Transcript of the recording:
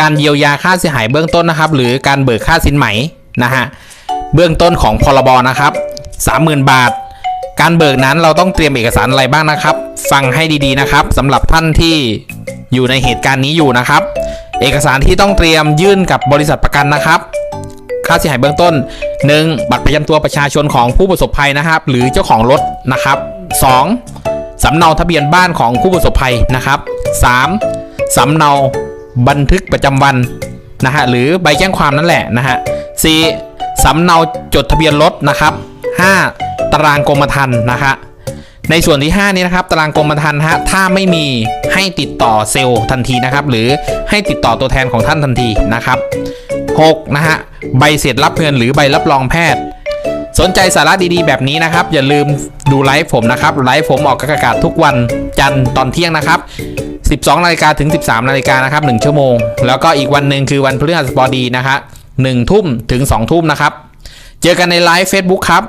การเยียวยาค่าเสียหายเบื้องต้นนะครับ หรือการเบิกค่าสินไหมนะฮะเบื้องต้นของพรบนะครับ30,000 บาท การเบิกนั้นเราต้องเตรียมเอกสารอะไรบ้างนะครับ ฟังให้ดีๆนะครับสำหรับท่านที่อยู่ในเหตุการณ์นี้อยู่นะครับ เอกสารที่ต้องเตรียมยื่นกับบริษัทประกันนะครับค่าเสียหายเบื้องต้น 1. บัตรประจำตัวประชาชนของผู้ประสบภัยนะครับ หรือเจ้าของรถนะครับ 2. สำเนาทะเบียนบ้านของผู้ประสบภัยนะครับ 3. สำเนา บันทึกประจำวันนะฮะหรือใบแจ้งความนั่นแหละนะฮะ 4. สำเนาจดทะเบียนรถนะครับ 5. ตารางกรมธรรม์นะฮะในส่วนที่ 5 นี้นะครับ ตารางกรมธรรม์ฮะถ้าไม่มีให้ติดต่อเซลล์ทันทีนะครับ หรือให้ติดต่อตัวแทนของท่านทันทีนะครับ 6. นะฮะใบเสร็จรับเงินหรือใบรับรองแพทย์ สนใจสาระดีๆ แบบนี้นะครับ อย่าลืมดูไลฟ์ผมนะครับไลฟ์ผมออกอากาศทุกวันจันทร์ตอนเที่ยงนะครับ 12นาฬิกาถึง 13นาฬิกานะครับ1ชั่วโมง แล้วก็อีกวันหนึ่งคือวันพฤหัสบดีนะครับ1ทุ่มถึง 2 ทุ่มนะครับ เจอกันในไลฟ์ Facebook ครับ